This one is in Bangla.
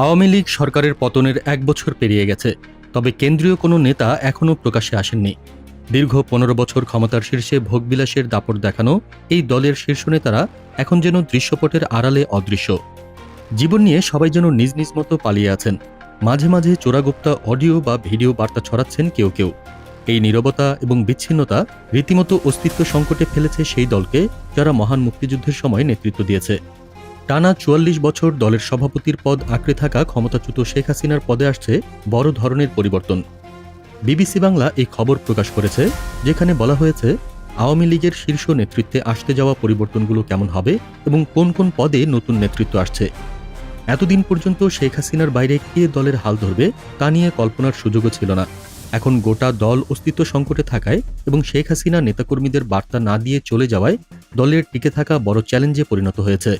আওয়ামী লীগ সরকারের পতনের এক বছর পেরিয়ে গেছে, তবে কেন্দ্রীয় কোনো নেতা এখনও প্রকাশ্যে আসেননি। দীর্ঘ পনেরো বছর ক্ষমতার শীর্ষে ভোগবিলাসের দাপট দেখানো এই দলের শীর্ষ নেতারা এখন যেন দৃশ্যপটের আড়ালে অদৃশ্য। জীবন নিয়ে সবাই যেন নিজ নিজ মতো পালিয়ে আছেন। মাঝে মাঝে চোরাগুপ্তা অডিও বা ভিডিও বার্তা ছড়াচ্ছেন কেউ কেউ। এই নীরবতা এবং বিচ্ছিন্নতা রীতিমতো অস্তিত্ব সংকটে ফেলেছে সেই দলকে যারা মহান মুক্তিযুদ্ধের সময় নেতৃত্ব দিয়েছে। টানা চুয়াল্লিশ বছর দলের সভাপতির পদ আঁকড়ে থাকা ক্ষমতাচ্যুত শেখ হাসিনার পদে আসছে বড় ধরনের পরিবর্তন। বিবিসি বাংলা এই খবর প্রকাশ করেছে, যেখানে বলা হয়েছে, আওয়ামী লীগের শীর্ষ নেতৃত্বে আসতে যাওয়া পরিবর্তনগুলো কেমন হবে এবং কোন কোন পদে নতুন নেতৃত্ব আসছে। এতদিন পর্যন্ত শেখ হাসিনার বাইরে কে দলের হাল ধরবে তা নিয়ে কল্পনার সুযোগও ছিল না। এখন গোটা দল অস্তিত্ব সংকটে থাকায় এবং শেখ হাসিনা নেতাকর্মীদের বার্তা না দিয়ে চলে যাওয়ায় দলের টিকে থাকা বড় চ্যালেঞ্জে পরিণত হয়েছে।